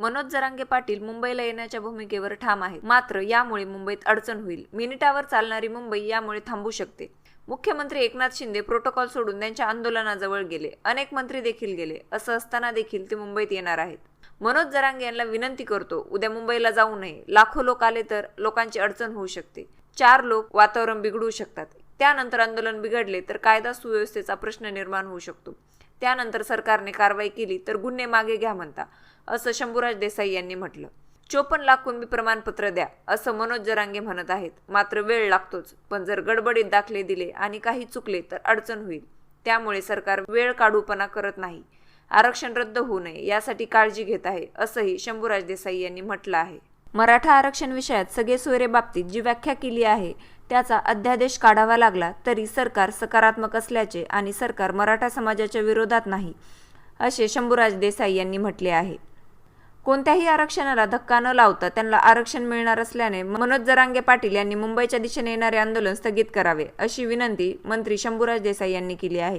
मनोज जरांगे पाटील मुंबईला येण्याच्या भूमिकेवर ठाम आहेत. मात्र यामुळे मुंबईत अडचण होईल. मिनिटावर चालणारी मुंबई यामुळे थांबू शकते. मुख्यमंत्री एकनाथ शिंदे प्रोटोकॉल सोडून त्यांच्या आंदोलनाजवळ गेले. अनेक मंत्री देखील गेले. असं असताना देखील ते मुंबईत येणार आहेत. मनोज जरांगे यांना विनंती करतो उद्या मुंबईला जाऊ नये. लाखो लोक आले तर लोकांची अडचण होऊ शकते. चार लोक वातावरण बिघडू शकतात. त्यानंतर आंदोलन बिघडले तर कायदा सुव्यवस्थेचा प्रश्न निर्माण होऊ शकतो. त्यानंतर सरकारने कारवाई केली तर गुन्हे मागे घ्या म्हणता असं शंभूराज देसाई यांनी म्हटलं. चोपन्न लाख कुणबी प्रमाणपत्र द्या असं मनोज जरांगे म्हणत आहेत. मात्र वेळ लागतोच पण जर गडबडीत दाखले दिले आणि काही चुकले तर अडचण होईल. त्यामुळे सरकार वेळ काढूपणा करत नाही. आरक्षण रद्द होऊ नये यासाठी काळजी घेत आहे असंही शंभूराज देसाई यांनी म्हटलं आहे. मराठा आरक्षण विषयात सगळे सोयरे बाबतीत जी व्याख्या केली आहे त्याचा अध्यादेश काढावा लागला तरी सरकार सकारात्मक असल्याचे आणि सरकार मराठा समाजाच्या विरोधात नाही असे शंभूराज देसाई यांनी म्हटले आहे. कोणत्याही आरक्षणाला धक्का न लावता त्यांना आरक्षण मिळणार असल्याने मनोज जरांगे पाटील यांनी मुंबईच्या दिशेने येणारे आंदोलन स्थगित करावे अशी विनंती मंत्री शंभूराज देसाई यांनी केली आहे.